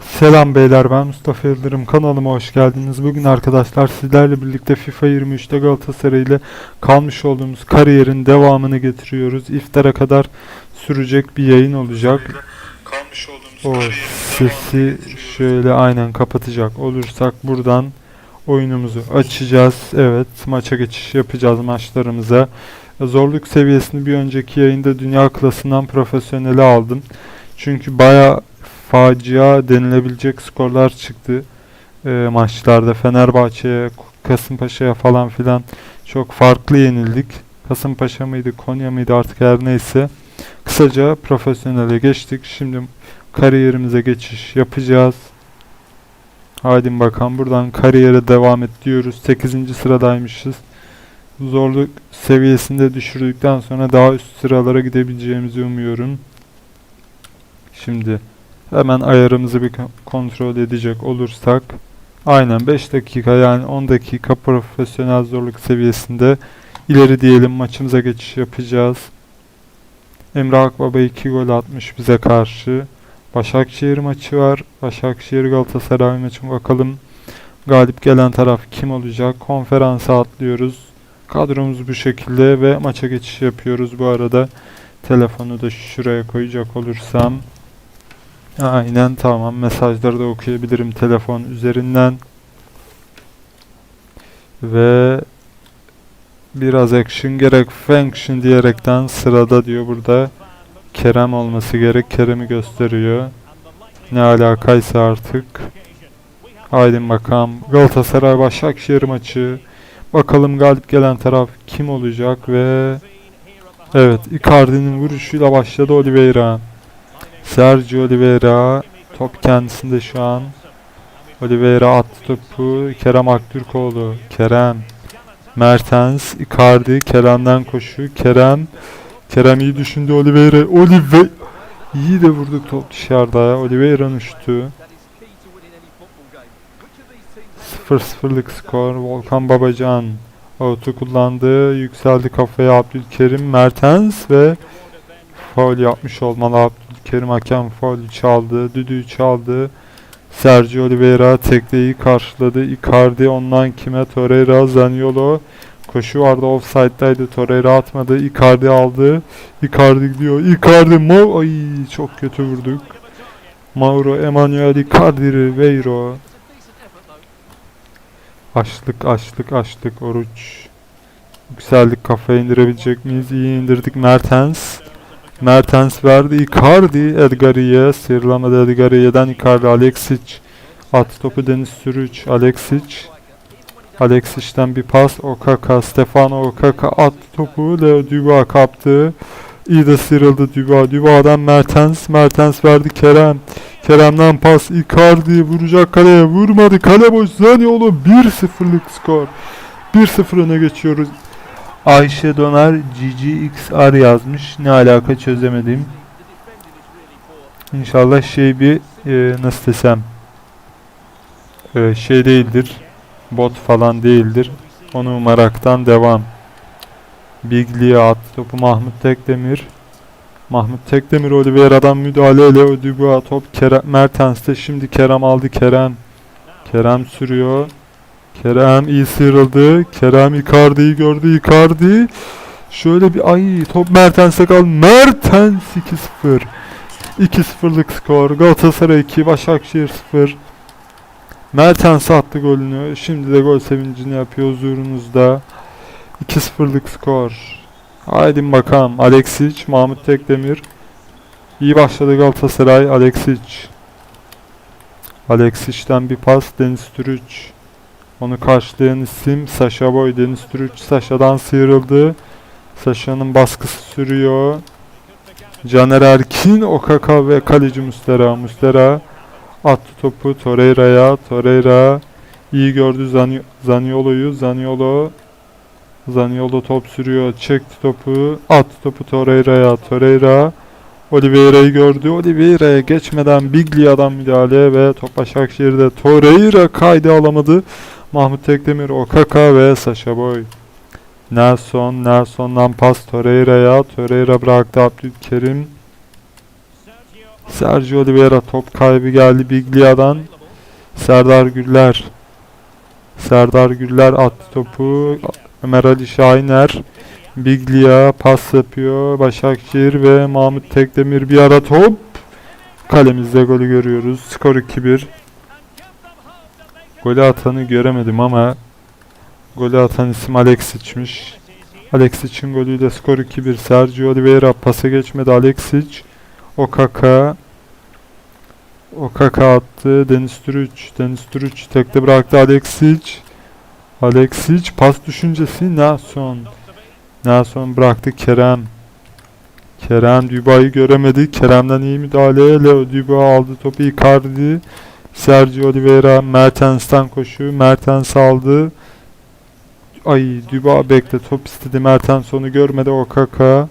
Selam beyler ben Mustafa Yıldırım kanalıma hoş geldiniz. Bugün arkadaşlar sizlerle birlikte FIFA 23'te Galatasaray ile kalmış olduğumuz kariyerin devamını getiriyoruz. İftara kadar sürecek bir yayın olacak. Kalmış olduğumuz o sesi şöyle aynen kapatacak olursak buradan oyunumuzu açacağız. Evet maça geçiş yapacağız maçlarımıza. Zorluk seviyesini bir önceki yayında dünya klasından profesyonele aldım. Çünkü baya facia denilebilecek skorlar çıktı e, maçlarda. Fenerbahçe'ye, Kasımpaşa'ya falan filan çok farklı yenildik. Kasımpaşa mıydı, Konya mıydı artık her neyse. Kısaca profesyonele geçtik. Şimdi kariyerimize geçiş yapacağız. Haydi bakalım buradan kariyere devam et diyoruz. 8. sıradaymışız. Zorluk seviyesinde düşürdükten sonra daha üst sıralara gidebileceğimizi umuyorum. Şimdi Hemen ayarımızı bir ko- kontrol edecek olursak aynen 5 dakika yani 10 dakika profesyonel zorluk seviyesinde ileri diyelim maçımıza geçiş yapacağız. Emre Akbaba 2 gol atmış bize karşı. Başakşehir maçı var. Başakşehir Galatasaray maçı bakalım. Galip gelen taraf kim olacak? Konferansa atlıyoruz. Kadromuz bu şekilde ve maça geçiş yapıyoruz. Bu arada telefonu da şuraya koyacak olursam Aynen tamam. Mesajları da okuyabilirim telefon üzerinden. Ve biraz action gerek function diyerekten sırada diyor burada. Kerem olması gerek. Kerem'i gösteriyor. Ne alakaysa artık. Haydi bakalım. Galatasaray Başakşehir maçı. Bakalım galip gelen taraf kim olacak ve Evet, Icardi'nin vuruşuyla başladı Oliveira. Sergio Oliveira top kendisinde şu an. Oliveira attı topu. Kerem Aktürkoğlu. Kerem. Mertens. Icardi. Kerem'den koşu. Kerem. Kerem iyi düşündü Oliveira. Oliveira. İyi de vurduk top dışarıda. Oliveira'nın uçtu. 0-0'lık skor. Volkan Babacan. Out'u kullandı. Yükseldi kafaya Abdülkerim. Mertens ve faul yapmış olmalı Abdülkerim hakem faulü çaldı, düdüğü çaldı. Sergio Oliveira tekleyi karşıladı. Icardi ondan kime? Torreira, Zaniolo. Koşu vardı offside'daydı. Torreira atmadı. Icardi aldı. Icardi gidiyor. Icardi Mo ay çok kötü vurduk. Mauro Emanuel Icardi Ribeiro. Açlık açlık açlık oruç. Yükseldik kafaya indirebilecek miyiz? İyi indirdik Mertens. Mertens verdi. Icardi Edgari'ye. Sıyrılamadı Edgari'ye'den Icardi. Alexic. At topu Deniz Sürüç. Alexic. Alexic'ten bir pas. Okaka. Stefano Okaka at topu. Leo Dubois kaptı. İyi de sıyrıldı Dubois. Dubois'dan Mertens. Mertens verdi Kerem. Kerem'den pas. Icardi vuracak kaleye. Vurmadı. Kale boş. Zaniolo 1-0'lık skor. 1-0 öne geçiyoruz. Ayşe Donar GGXR yazmış. Ne alaka çözemedim. İnşallah şey bir e, nasıl desem e, şey değildir. Bot falan değildir. Onu umaraktan devam. Bigli'ye at topu Mahmut Tekdemir. Mahmut Tekdemir Oliveira'dan müdahaleyle Ödübü'a top Kerem, Mertens'te şimdi Kerem aldı Kerem. Kerem sürüyor. Kerem iyi sıyrıldı. Kerem Icardi'yi gördü. Icardi. Şöyle bir ay top Mertens'e kal. Mertens 2-0. 2-0'lık skor. Galatasaray 2, Başakşehir 0. Mertens attı golünü. Şimdi de gol sevincini yapıyor huzurunuzda. 2-0'lık skor. Haydi bakalım. Alexic, Mahmut Tekdemir. İyi başladı Galatasaray. Alexic. Alexic'ten bir pas. Deniz Türüç. Onu karşılayan isim Sasha Boy. Deniz Türüç Sasha'dan sıyrıldı. Sasha'nın baskısı sürüyor. Caner Erkin, Okaka ve kaleci Mustera. Mustera attı topu Torreira'ya. Torreira iyi gördü Zani Zaniolo'yu. Zaniolo Zaniolo top sürüyor. Çekti topu. Attı topu Torreira'ya. Torreira Oliveira'yı gördü. Oliveira'ya geçmeden Biglia'dan müdahale ve top Başakşehir'de Torreira kaydı alamadı. Mahmut Tekdemir, Okaka ve Sasha Boy. Nelson, Nelson'dan pas Torreira'ya. Torreira bıraktı Abdülkerim. Sergio Oliveira top kaybı geldi Biglia'dan. Serdar Güller. Serdar Güller attı topu. Ömer Ali Şahiner. Biglia pas yapıyor. Başakşehir ve Mahmut Tekdemir bir ara top. Kalemizde golü görüyoruz. Skor 2-1. Golü atanı göremedim ama golü atan isim Alexic'miş. Alexic'in golüyle skor 2-1. Sergio Oliveira pasa geçmedi. Alexic. Okaka. Okaka attı. Deniz Türüç. Deniz Türüç tekte bıraktı. Alexic. Alexic pas düşüncesi Nelson. Nelson bıraktı Kerem. Kerem Duba'yı göremedi. Kerem'den iyi müdahale. Leo Duba aldı topu Icardi. Sergio Oliveira Mertens'ten koşuyor. Mertens aldı. Ay Duba bekle top istedi. Mertens onu görmedi. Okaka.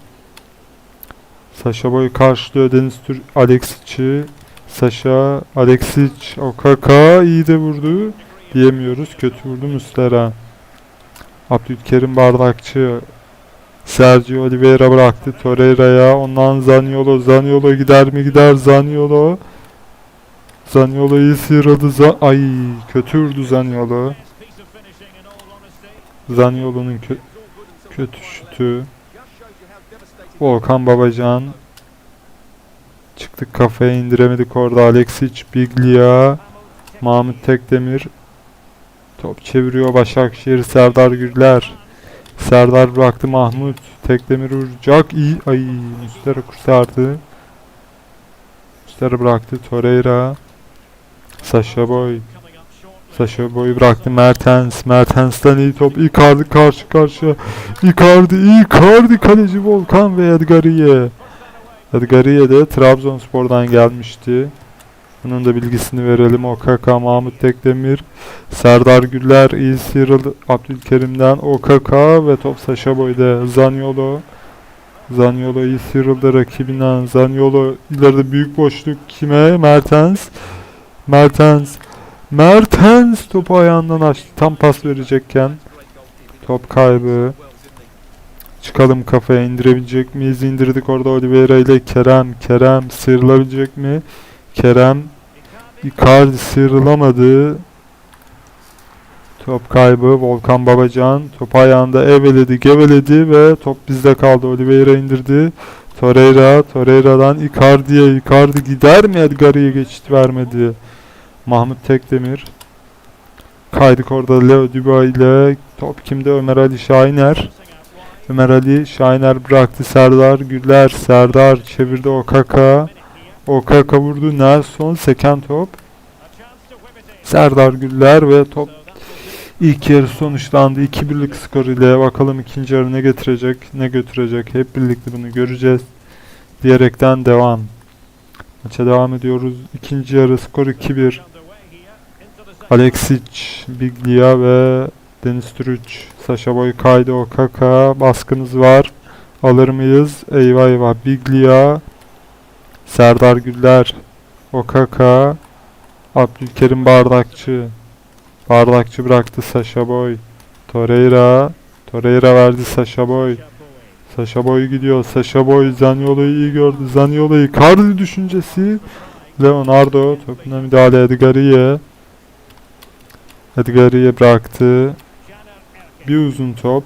Sasha Boy karşılıyor Deniz Tür Alexic'i. Sasha Alexic Okaka iyi de vurdu. Diyemiyoruz. Kötü vurdu Muslera. Abdülkerim Bardakçı Sergio Oliveira bıraktı Torreira'ya. Ondan Zaniolo. Zaniolo gider mi gider Zaniolo. Zaniolo'yu sıyrıldı. Za Ay kötü vurdu Zaniolo. Zaniolo'nun kö kötü şutu. Volkan Babacan. Çıktık kafaya indiremedik orada. Alexic, Biglia, Mahmut Tekdemir. Top çeviriyor Başakşehir, Serdar Gürler. Serdar bıraktı Mahmut. Tekdemir vuracak. İyi. Ay Müstera kurtardı. Müstera bıraktı Torreira. Sasha Boy. Sasha Boy bıraktı Mertens. Mertens'ten iyi top. Icardi karşı karşıya. Icardi, Icardi kaleci Volkan ve Edgariye. Edgariye de Trabzonspor'dan gelmişti. Bunun da bilgisini verelim. Okaka, Mahmut Tekdemir, Serdar Güller, iyi sıyrıldı Abdülkerim'den. Okaka ve top Saşa Boy'da. Zaniolo. Zaniolo iyi sıyrıldı rakibinden. Zaniolo ileride büyük boşluk kime? Mertens. Mertens. Mertens topu ayağından açtı. Tam pas verecekken. Top kaybı. Çıkalım kafaya indirebilecek miyiz? İndirdik orada Oliveira ile Kerem. Kerem sıyrılabilecek mi? Kerem Icardi sıyrılamadı. Top kaybı Volkan Babacan. Top ayağında eveledi geveledi ve top bizde kaldı. Oliveira indirdi. Torreira. Torreira'dan Icardi'ye. Icardi gider mi? Edgar'ıya geçit vermedi. Mahmut Tekdemir. Kaydık orada Leo Duba ile. Top kimde? Ömer Ali Şahiner. Ömer Ali Şahiner bıraktı Serdar Güller. Serdar çevirdi Okaka. Okaka vurdu. Nelson seken top. Serdar Güller ve top ilk yarı sonuçlandı. 2-1'lik skor ile bakalım ikinci yarı ne getirecek, ne götürecek. Hep birlikte bunu göreceğiz. Diyerekten devam. Maça devam ediyoruz. İkinci yarı skor 2-1. Alexic, Biglia ve Deniz Türüç. Sasha Boy kaydı Okaka. Baskınız var. Alır mıyız? Eyvah eyvah. Biglia. Serdar Güller. Okaka. Abdülkerim Bardakçı. Bardakçı bıraktı Sasha Boy. Torreira. Torreira verdi Sasha Boy. Sasha Boy gidiyor. Sasha Boy Zaniolo'yu iyi gördü. Zaniolo'yu Cardi düşüncesi. Leonardo topuna müdahale Edgariye. Edgariye bıraktı. Bir uzun top.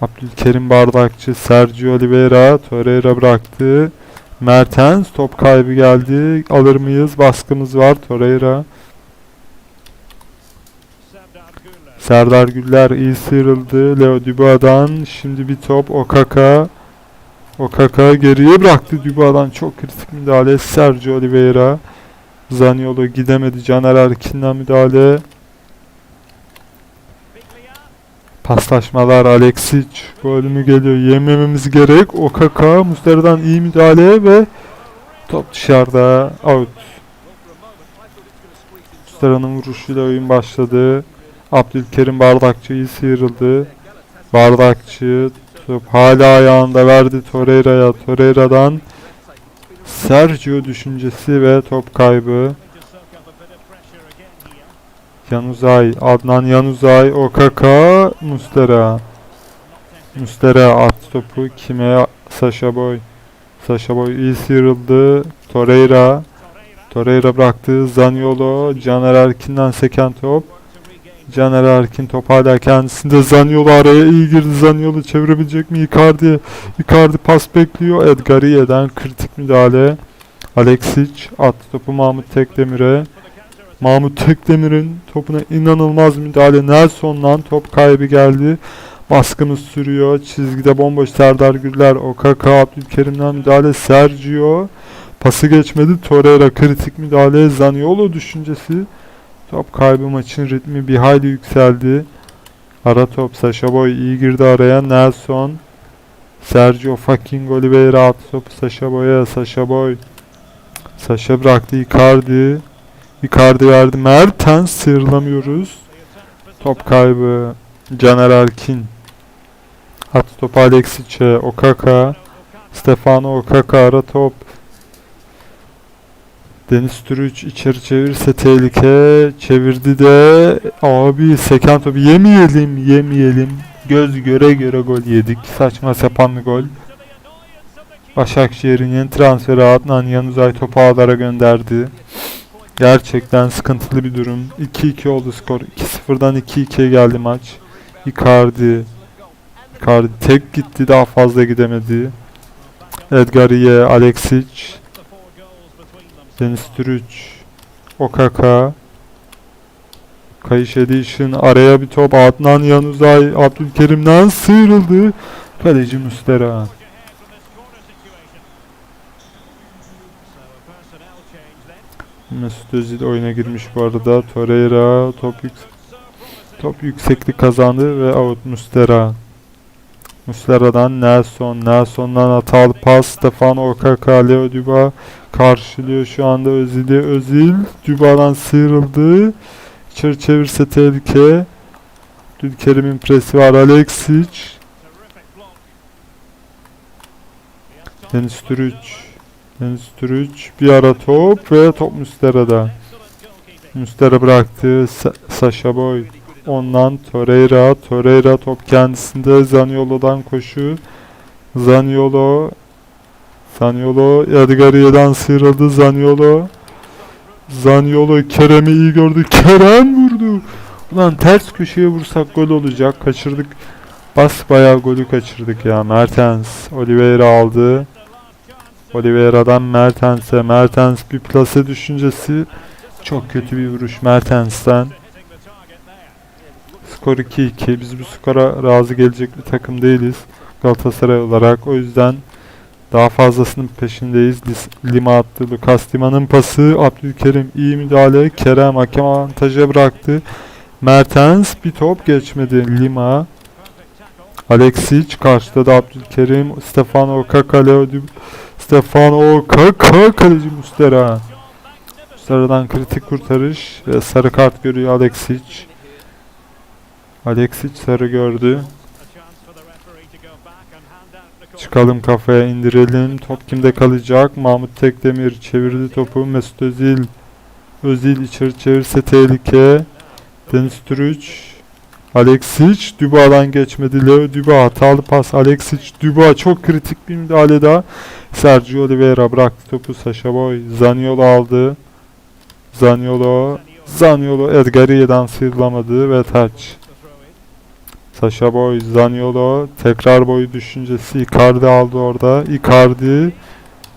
Abdülkerim Bardakçı, Sergio Oliveira, Torreira bıraktı. Mertens top kaybı geldi. Alır mıyız? Baskımız var. Torreira. Serdar Güller iyi sıyrıldı. Leo Duba'dan. Şimdi bir top. Okaka. Okaka geriye bıraktı Duba'dan. Çok kritik müdahale. Sergio Oliveira. Zaniolo gidemedi. Caner Erkin'den müdahale. Paslaşmalar Alexic gol mü geliyor yemememiz gerek. Okaka Muslera'dan iyi müdahale ve top dışarıda out. Muslera'nın vuruşuyla oyun başladı. Abdülkerim Bardakçı iyi sıyrıldı. Bardakçı top hala ayağında verdi Torreira'ya. Torreira'dan Sergio düşüncesi ve top kaybı. Yanuzay, Adnan Yanuzay, Okaka, Mustera. Mustera at topu kime? Sasha Boy. Sasha Boy iyi sıyrıldı. Torreira. Torreira bıraktı. Zaniolo. Caner Erkin'den seken top. Caner Erkin top hala kendisinde. Zaniolo araya iyi girdi. Zaniolo çevirebilecek mi? Icardi. Icardi pas bekliyor. Edgariye'den kritik müdahale. Alexic attı topu Mahmut Tekdemir'e. Mahmut Tekdemir'in topuna inanılmaz müdahale. Nelson'dan top kaybı geldi. Baskımız sürüyor. Çizgide bomboş Serdar Gürler. Okaka Abdülkerim'den müdahale. Sergio. Pası geçmedi. Torreira kritik müdahale. Zaniolo düşüncesi. Top kaybı maçın ritmi bir hayli yükseldi. Ara top Sasha Boy iyi girdi araya. Nelson. Sergio fucking Oliveira attı topu Sasha Boy'a. Sasha Boy. Sasha bıraktı Icardi. Icardi verdi. Mertens sıyrılamıyoruz. Top kaybı. Caner Erkin. Attı topu Alexic'e. Okaka. Stefano Okaka ara top. Deniz Türüç içeri çevirse tehlike. Çevirdi de abi seken topu yemeyelim yemeyelim. Göz göre göre gol yedik. Saçma sapan gol. Başakşehir'in yeni transferi Adnan Yanuzay topu ağlara gönderdi. Gerçekten sıkıntılı bir durum. 2-2 oldu skor. 2-0'dan 2-2'ye geldi maç. Icardi. Icardi tek gitti daha fazla gidemedi. Edgariye, Alexic, Deniz Türüç, Okaka, Kayış Edition araya bir top Adnan Yanuzay Abdülkerim'den sıyrıldı. Kaleci Mustera. Mesut Özil oyuna girmiş bu arada. Torreira top yük top yükseklik kazandı ve out Mustera. Mustera'dan Nelson, Nelson'dan hatalı pas Stefano Okaka, Leo Duba karşılıyor şu anda Özil'i. Özil Duba'dan sıyrıldı. İçeri çevirse tehlike. Abdülkerim'in presi var. Alexic. Deniz Türüç. Deniz Türüç. Bir ara top ve top Mustera'da. Mustera bıraktı. Sa Sasha Boy. Ondan Torreira. Torreira top kendisinde. Zaniolo'dan koşu. Zaniolo. Zaniolo Edgariye'den sıyrıldı. Zaniolo. Zaniolo Kerem'i iyi gördü. Kerem vurdu. Ulan ters köşeye vursak gol olacak. Kaçırdık. Bas bayağı golü kaçırdık ya. Mertens. Oliveira aldı. Oliveira'dan Mertens'e. Mertens bir plase düşüncesi. Çok kötü bir vuruş Mertens'ten. Skor 2-2. Biz bu skora razı gelecek bir takım değiliz. Galatasaray olarak. O yüzden daha fazlasının peşindeyiz. Lima attı. Lucas Lima'nın pası. Abdülkerim iyi müdahale. Kerem hakem avantaja bıraktı. Mertens bir top geçmedi. Lima. Alexic karşıda da Abdülkerim. Stefano Kaka, Leo Dub- Stefano Kaka kaleci Mustera. Mustera'dan kritik kurtarış ve sarı kart görüyor Alexic. Alexic sarı gördü. Çıkalım kafaya indirelim. Top kimde kalacak? Mahmut Tekdemir çevirdi topu. Mesut Özil. Özil içeri çevirse tehlike. Deniz Türüç. Alexic. Duba'dan geçmedi. Leo Duba hatalı pas. Alexic. Duba çok kritik bir müdahale daha. Sergio Oliveira bıraktı topu. Sasha Boy. Zaniolo aldı. Zaniolo. Zaniolo Edgariye'den sıyrılamadı ve taç. Sasha Boy, Zaniolo, tekrar boyu düşüncesi Icardi aldı orada. Icardi,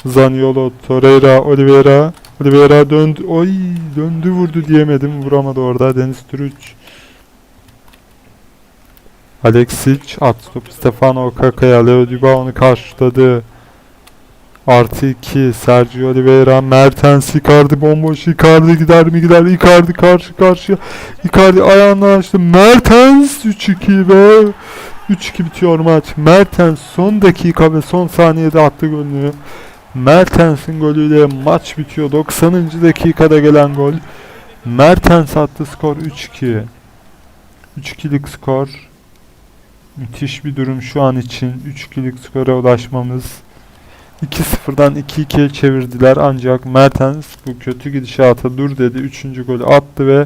Zaniolo, Torreira, Oliveira. Oliveira döndü. Oy döndü vurdu diyemedim. Vuramadı orada. Deniz Türüç. Alexic attı topu Stefano Kaka'ya. Leo Duba onu karşıladı. Artı 2 Sergio Oliveira, Mertens, Icardi bomboş, Icardi gider mi gider, Icardi karşı karşıya, Icardi ayağını açtı, Mertens 3-2 ve 3-2 bitiyor maç. Mertens son dakika ve son saniyede attı golünü. Mertens'in golüyle maç bitiyor. 90. dakikada gelen gol. Mertens attı skor 3-2. 3-2'lik skor. Müthiş bir durum şu an için. 3-2'lik skora ulaşmamız. 2-0'dan 2-2'ye çevirdiler ancak Mertens bu kötü gidişata dur dedi. 3. golü attı ve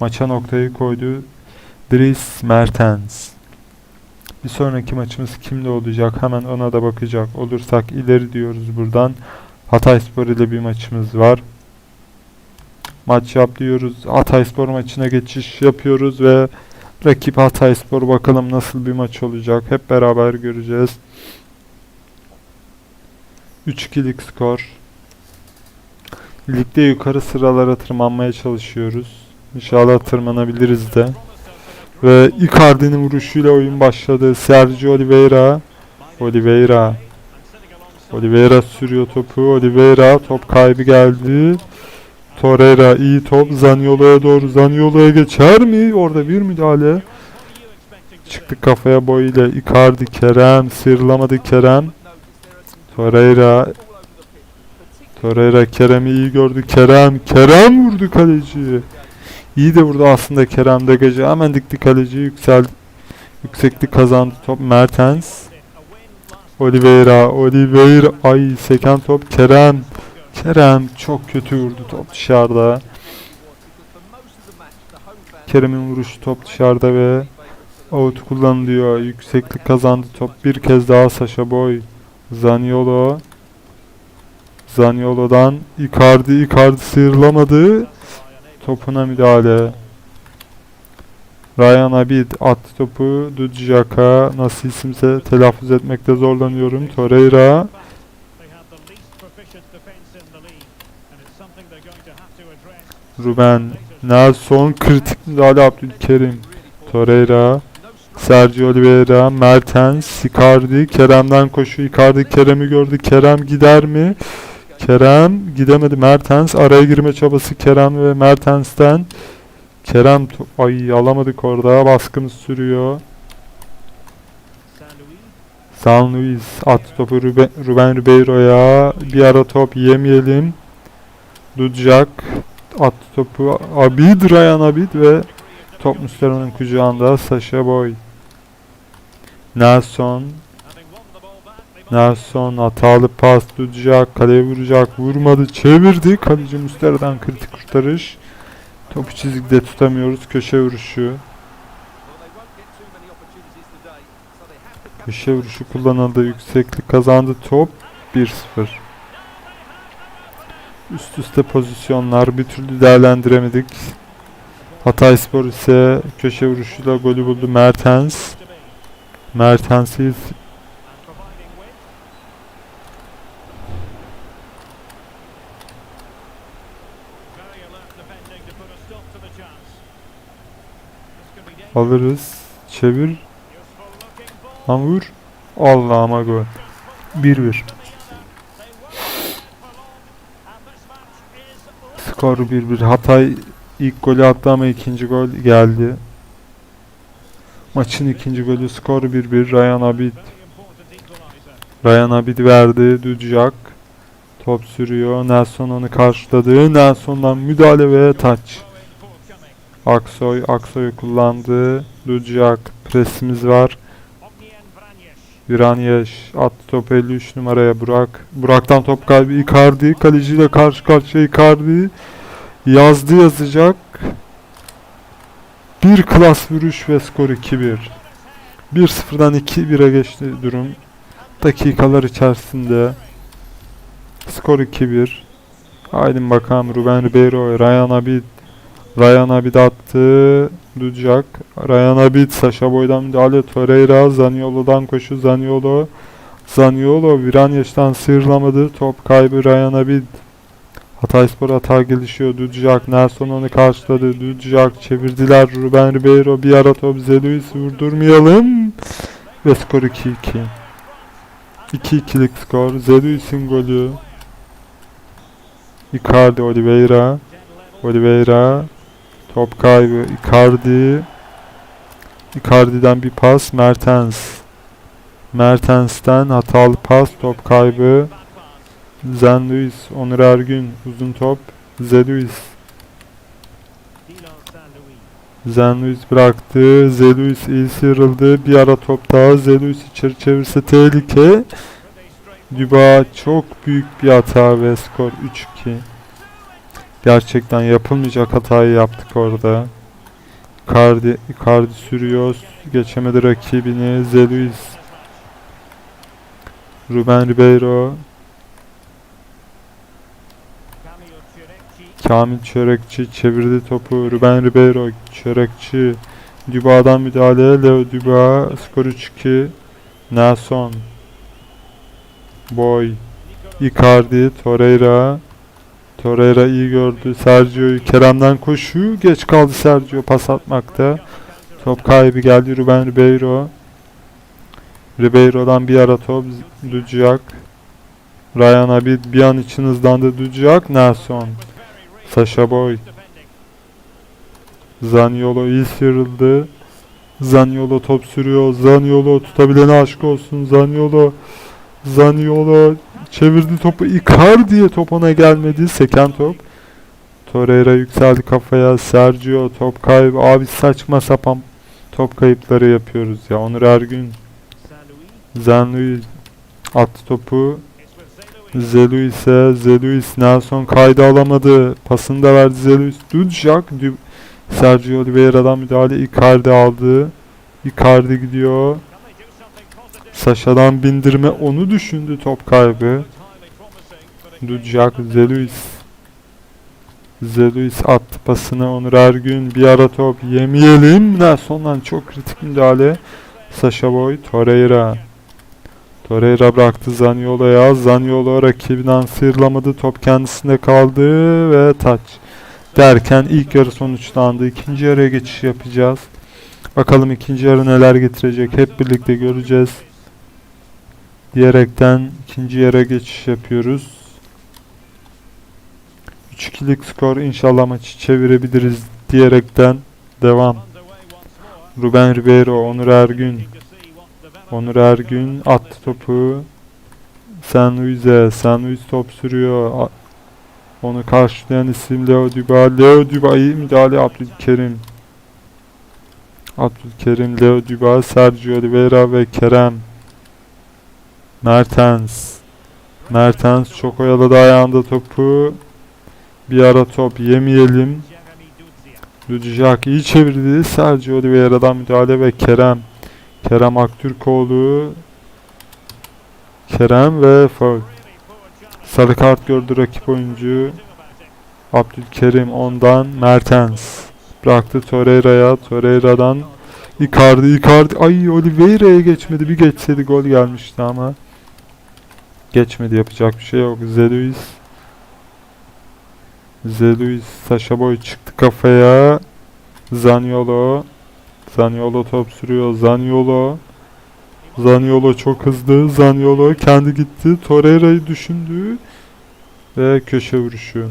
maça noktayı koydu. Dries Mertens. Bir sonraki maçımız kimle olacak? Hemen ona da bakacak olursak ileri diyoruz buradan. Hatayspor ile bir maçımız var. Maç yap diyoruz. Hatayspor maçına geçiş yapıyoruz ve rakip Hatayspor bakalım nasıl bir maç olacak. Hep beraber göreceğiz. 3-2'lik skor. Ligde yukarı sıralara tırmanmaya çalışıyoruz. İnşallah tırmanabiliriz de. Ve Icardi'nin vuruşuyla oyun başladı. Sergio Oliveira. Oliveira. Oliveira sürüyor topu. Oliveira top kaybı geldi. Torreira iyi top. Zaniolo'ya doğru. Zaniolo'ya geçer mi? Orada bir müdahale. Çıktık kafaya boy ile. Icardi, Kerem. Sıyrılamadı Kerem. Torreira. Torreira Kerem'i iyi gördü. Kerem. Kerem vurdu kaleciyi. İyi de vurdu aslında Kerem de gece. Hemen dikti kaleciyi. Yükseldi. Yükseklik kazandı top. Mertens. Oliveira. Oliveira. Ay seken top. Kerem. Kerem çok kötü vurdu top dışarıda. Kerem'in vuruşu top dışarıda ve out kullanılıyor. Yükseklik kazandı top. Bir kez daha Sasha Boy. Zaniolo. Zaniolo'dan Icardi. Icardi sıyrılamadı. Topuna müdahale. Ryan Abid attı topu. Dudjaka nasıl isimse telaffuz etmekte zorlanıyorum. Torreira. Ruben Nelson kritik müdahale Abdülkerim. Torreira. Sergio Oliveira, Mertens, Icardi, Kerem'den koşu. Icardi Kerem'i gördü. Kerem gider mi? Kerem gidemedi. Mertens araya girme çabası Kerem ve Mertens'ten. Kerem ay alamadık orada. Baskımız sürüyor. San Luis attı topu Ruben, Ruben Ribeiro'ya. Bir ara top yemeyelim. Dudjak attı topu Abid, Ryan Abid ve top Muslera'nın kucağında Sasha Boy. Nelson Nelson hatalı pas tutacak, kaleye vuracak, vurmadı, çevirdi. Kaleci Muslera'dan kritik kurtarış. Topu çizgide tutamıyoruz, köşe vuruşu. Köşe vuruşu kullanıldı, yükseklik kazandı top 1-0. Üst üste pozisyonlar bir türlü değerlendiremedik. Hatayspor ise köşe vuruşuyla golü buldu Mertens. Mertens'i alırız. Çevir. Lan vur. Allah'ıma gol. 1-1. Skor 1-1. Hatay ilk golü attı ama ikinci gol geldi. Maçın ikinci golü skor 1-1. Ryan Abid. Ryan Abid verdi. Düdjak. Top sürüyor. Nelson onu karşıladı. Nelson'dan müdahale ve taç. Aksoy. Aksoy'u kullandı. Düdjak. Presimiz var. Viranyeş attı topu 53 numaraya Burak. Burak'tan top kaybı Icardi. Kaleciyle karşı karşıya Icardi. Yazdı yazacak. Bir klas vuruş ve skor 2-1. 1-0'dan 2-1'e geçti durum. Dakikalar içerisinde. Skor 2-1. Haydi bakalım Ruben Ribeiro, Ryan Abid. Ryan Abid attı. Dudjak. Ryan Abid, Sasha Boy'dan müdahale. Torreira, Zaniolo'dan koşu. Zaniolo. Zaniolo, Viranyeş'ten sıyrılamadı. Top kaybı Ryan Abid. Hatayspor hata gelişiyor. Dudjak, Nelson onu karşıladı. Dudjak çevirdiler. Ruben Ribeiro bir ara top. Zeluis vurdurmayalım. Ve skor 2-2. 2-2'lik skor. Zeluis'in golü. Icardi, Oliveira. Oliveira. Top kaybı. Icardi. Icardi'den bir pas. Mertens. Mertens'ten hatalı pas. Top kaybı. Zen Luis, Onur Ergün, uzun top, Zeluis. Zen Luis bıraktı, Zeluis iyi sıyrıldı, bir ara top daha, Zeluis içeri çevirse tehlike. Duba çok büyük bir hata ve skor 3-2. Gerçekten yapılmayacak hatayı yaptık orada. Icardi, Icardi sürüyor. Geçemedi rakibini. Zeluis. Ruben Ribeiro. Kamil Çörekçi çevirdi topu. Ruben Ribeiro. Çörekçi. Duba'dan müdahale. Leo Duba. Skor 3-2. Nelson. Boy. Icardi. Torreira. Torreira iyi gördü. Sergio'yu Kerem'den koşu. Geç kaldı Sergio pas atmakta. Top kaybı geldi Ruben Ribeiro. Ribeiro'dan bir ara top Ducak. Ryan Abid bir an için hızlandı Ducak. Nelson. Sasha Boy. Zaniolo iyi sıyrıldı. Zaniolo top sürüyor. Zaniolo tutabilene aşk olsun. Zaniolo. Zaniolo çevirdi topu. Icardi'ye top ona gelmedi. Seken top. Torreira yükseldi kafaya. Sergio top kaybı. Abi saçma sapan top kayıpları yapıyoruz ya. Onur Ergün. Zenluis attı topu. Zeluis'e. Zeluis Nelson kaydı alamadı. Pasını da verdi Zeluis. Dudjak. Sergio Oliveira'dan müdahale. Icardi aldı. Icardi gidiyor. Sasha'dan bindirme onu düşündü top kaybı. Dudjak Zeluis. Zeluis attı pasını Onur Ergün bir ara top yemeyelim. Nelson'dan çok kritik müdahale. Sasha Boy Torreira. Torreira bıraktı Zaniolo'ya. Zaniolo rakibinden sıyrılamadı. Top kendisinde kaldı ve taç. Derken ilk yarı sonuçlandı. İkinci yarıya geçiş yapacağız. Bakalım ikinci yarı neler getirecek. Hep birlikte göreceğiz. Diyerekten ikinci yarıya geçiş yapıyoruz. 3-2'lik skor inşallah maçı çevirebiliriz diyerekten devam. Ruben Ribeiro, Onur Ergün. Onur Ergün attı topu. San Luis'e. San Luis top sürüyor. Onu karşılayan isim Leo Duba. Leo Duba iyi müdahale Abdülkerim. Abdülkerim, Leo Duba, Sergio Oliveira ve Kerem. Mertens. Mertens çok oyaladı ayağında topu. Bir ara top yemeyelim. Rüdicak iyi çevirdi. Sergio Oliveira'dan müdahale ve Kerem. Kerem Aktürkoğlu. Kerem ve faul. Sarı kart gördü rakip oyuncu. Abdülkerim ondan Mertens. Bıraktı Torreira'ya. Torreira'dan Icardi. Icardi. Ay Oliveira'ya geçmedi. Bir geçseydi gol gelmişti ama. Geçmedi. Yapacak bir şey yok. Zeluis. Zeluis. Sasha Boy çıktı kafaya. Zaniolo. Zaniolo top sürüyor. Zaniolo. Zaniolo çok hızlı. Zaniolo kendi gitti. Torreira'yı düşündü. Ve köşe vuruşu.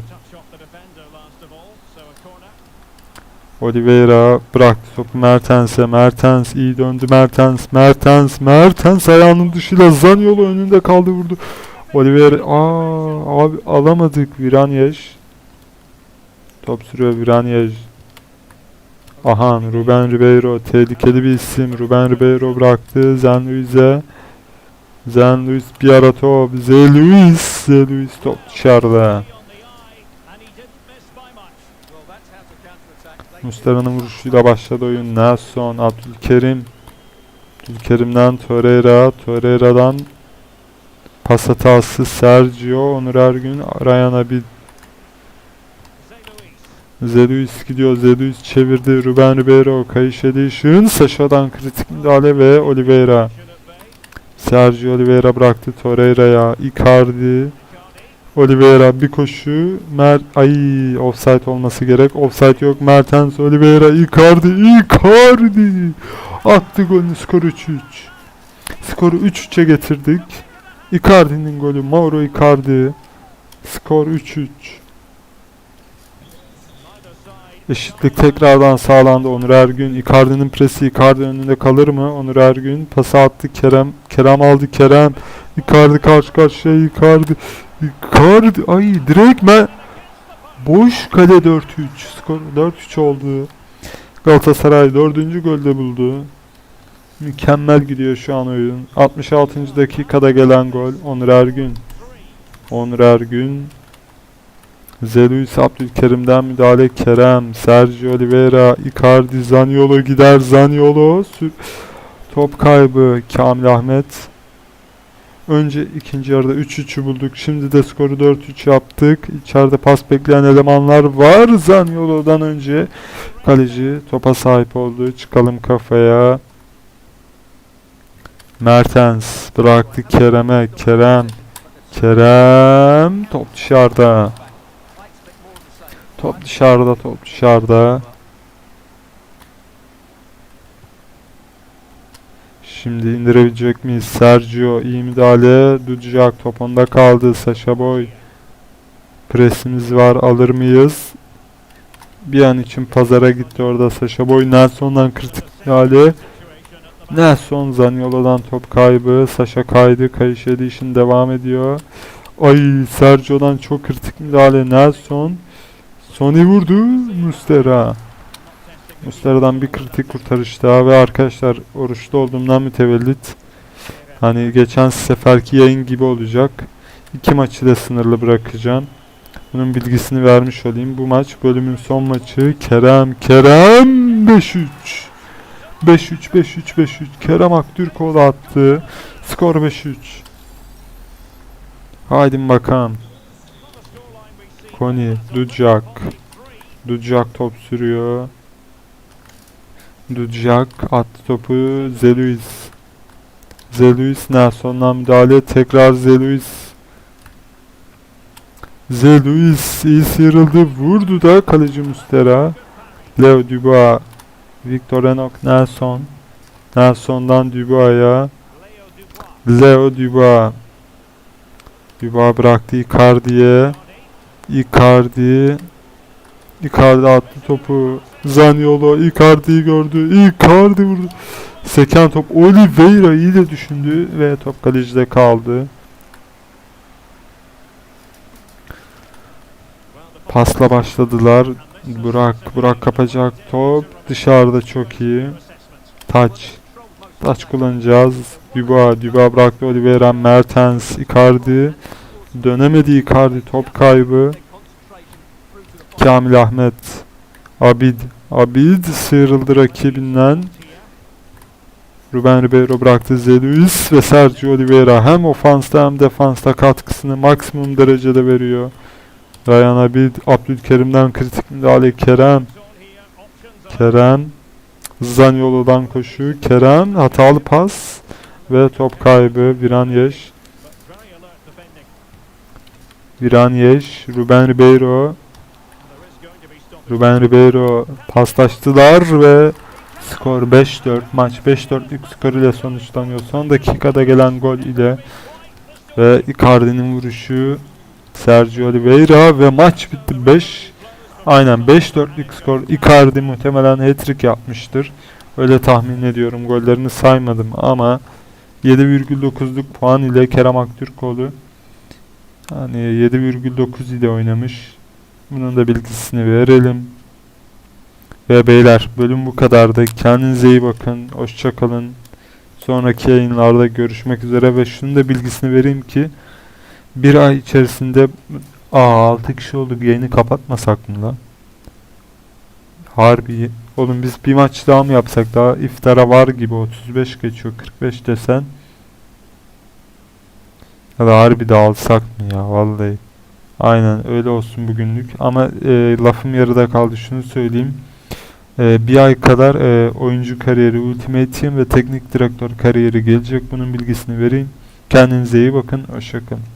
Oliveira bıraktı topu Mertens'e. Mertens iyi döndü Mertens. Mertens. Mertens ayağının dışıyla Zaniolo önünde kaldı vurdu. Oliveira. Aa abi alamadık Viranyej. Top sürüyor Viranyej. Ahan Ruben Ribeiro tehlikeli bir isim. Ruben Ribeiro bıraktı Zenluis'e. Zenluis bir ara top. Zeluis. Zeluis top dışarıda. Mustafa'nın vuruşuyla başladı oyun. Nelson, Abdülkerim. Abdülkerim'den Torreira. Torreira'dan pas hatası Sergio. Onur Ergün. Ryan Abid. Zeluis gidiyor. Zeluis çevirdi. Ruben Ribeiro. Kayış Edişin. Sasha'dan kritik müdahale ve Oliveira. Sergio Oliveira bıraktı Torreira'ya. Icardi. Oliveira bir koşu. Mer Ay offside olması gerek. Offside yok. Mertens, Oliveira, Icardi. Icardi. Attı golünü. Skor 3-3. Skoru 3-3'e getirdik. Icardi'nin golü. Mauro Icardi. Skor 3-3. Eşitlik tekrardan sağlandı. Onur Ergün. Icardi'nin presi. Icardi önünde kalır mı? Onur Ergün. Pası attı Kerem. Kerem aldı Kerem. Icardi karşı karşıya. Icardi. Icardi. Ay direkt ben boş kale 4-3. Skor 4-3 oldu. Galatasaray 4. golde buldu. Mükemmel gidiyor şu an oyun. 66. dakikada gelen gol. Onur Ergün. Onur Ergün. Zeluis Abdülkerim'den müdahale Kerem, Sergio Oliveira, Icardi, Zaniolo gider Zaniolo sü- top kaybı Kamil Ahmet Önce ikinci yarıda 3-3'ü bulduk. Şimdi de skoru 4-3 yaptık. İçeride pas bekleyen elemanlar var. Zaniolo'dan önce kaleci topa sahip oldu. Çıkalım kafaya. Mertens bıraktı Kerem'e. Kerem. Kerem. Top dışarıda. Top dışarıda. Top dışarıda. Şimdi indirebilecek miyiz? Sergio iyi müdahale. Dudjak top onda kaldı. Sasha Boy. Presimiz var. Alır mıyız? Bir an için pazara gitti orada Sasha Boy. Nelson'dan kritik müdahale. Nelson Zaniolo'dan top kaybı. Sasha kaydı. Kayış Edişin devam ediyor. Ay Sergio'dan çok kritik müdahale. Nelson. Sony vurdu. Mustera. Muslera'dan bir kritik kurtarış daha ve arkadaşlar oruçlu olduğumdan mütevellit hani geçen seferki yayın gibi olacak. İki maçı da sınırlı bırakacağım. Bunun bilgisini vermiş olayım. Bu maç bölümün son maçı. Kerem Kerem 5-3. 5-3 5-3 5-3. Kerem Aktürkoğlu attı. Skor 5-3. Haydi bakalım. Koni, Ducak. Ducak top sürüyor. Dudjak attı topu Zeluis. Zeluis Nelson'dan müdahale tekrar Zeluis. Zeluis iyi sıyrıldı vurdu da kaleci Mustera. Leo Dubois. Victor Enoch Nelson. Nelson'dan Dubois'a. Leo Dubois. Dubois bıraktı Icardi'ye. Icardi. Icardi attı topu. Zaniolo Icardi'yi gördü. Icardi vurdu. Seken top Oliveira iyi de düşündü ve top kalecide kaldı. Pasla başladılar. Burak, Burak kapacak top. Dışarıda çok iyi. Taç. Taç kullanacağız. Dubois, Dubois bıraktı Oliveira, Mertens, Icardi. Dönemedi Icardi top kaybı. Kamil Ahmet. Abid. Abid sıyrıldı rakibinden. Ruben Ribeiro bıraktı Zeluis ve Sergio Oliveira hem ofansta hem defansta katkısını maksimum derecede veriyor. Ryan Abid, Abdülkerim'den kritik müdahale Kerem. Kerem. Zaniolo'dan koşu. Kerem hatalı pas ve top kaybı Viranyeş. Viranyeş, Ruben Ribeiro. Ruben Ribeiro paslaştılar ve skor 5-4 maç 5-4'lük skor ile sonuçlanıyor. Son dakikada gelen gol ile ve Icardi'nin vuruşu Sergio Oliveira ve maç bitti 5 aynen 5-4'lük skor Icardi muhtemelen hat-trick yapmıştır. Öyle tahmin ediyorum. Gollerini saymadım ama 7,9'luk puan ile Kerem Aktürkoğlu hani 7,9 ile oynamış. Bunun da bilgisini verelim. Ve beyler bölüm bu kadardı. Kendinize iyi bakın. Hoşçakalın. Sonraki yayınlarda görüşmek üzere ve şunu da bilgisini vereyim ki bir ay içerisinde aa 6 kişi olduk yayını kapatmasak mı lan? Harbi oğlum biz bir maç daha mı yapsak daha iftara var gibi 35 geçiyor 45 desen ya da harbi dağılsak mı ya vallahi Aynen öyle olsun bugünlük. Ama e, lafım yarıda kaldı. Şunu söyleyeyim. E, bir ay kadar e, oyuncu kariyeri, Ultimate Team ve teknik direktör kariyeri gelecek. Bunun bilgisini vereyim. Kendinize iyi bakın. Hoşçakalın.